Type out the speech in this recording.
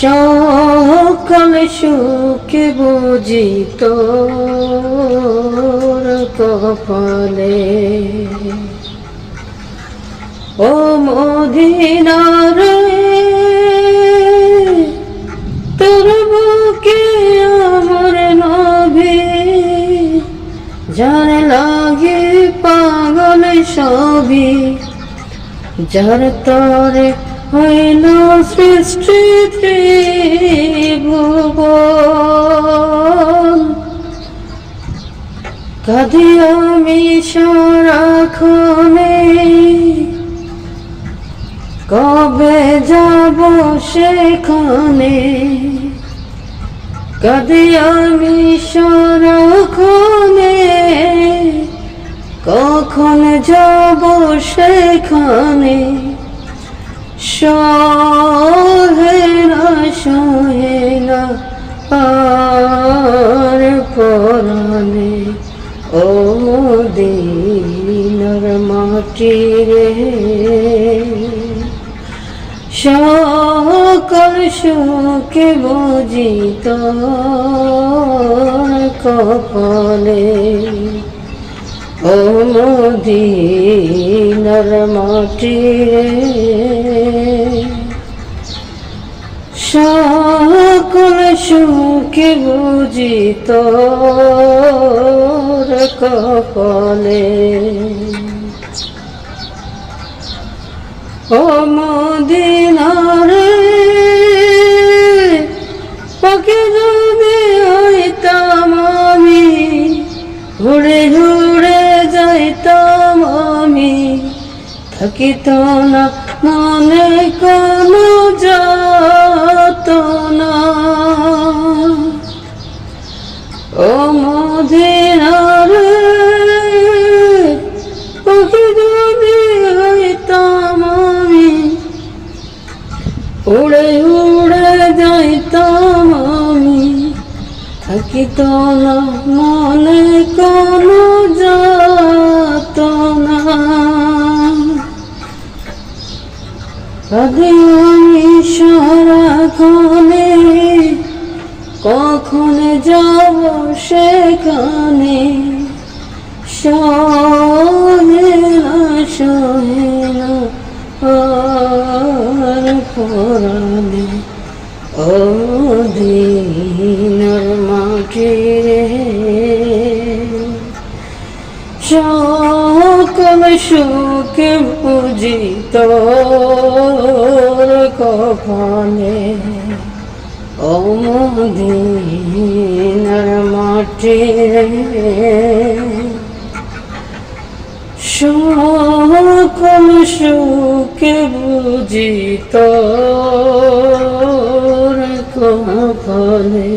সকল সুখে বুঝি তোর কপালে। ও মদিনার তোর বুকে আমার নভে যার লাগে পাগল সবই, যার তরে হইল সৃষ্টি ত্রিভুবন। কাঁদি আমি সারাক্ষণে কবে যাব সেখানে? কাঁদি আমি সারাক্ষণে কখন যাব সেখানে? সহেনা সহেনা আর পরানে। ও দিনর মাটি রে। সকল সুখে বুঝি তোর কপালে। ও মদিনার মাটি রে। সকল সুখে বুঝি তোর কপালে। ও মদিনার পাখি যদি হইতাম আমি, ঘুরে ঘুরে যাইতাম আমি, থাকিত না মনে কোনো যত না ও মদিনার পাখি যদি হইতাম উড়ে উড়ে যাইতাম আমি। থাকিত না মনে কোনো যত না সেখানে সহে না আর পরানে ও দিনার মাটি রে। সকল সুখে তোর কপালে। ও মাঠে সকল সুখে বুঝিত কপালে।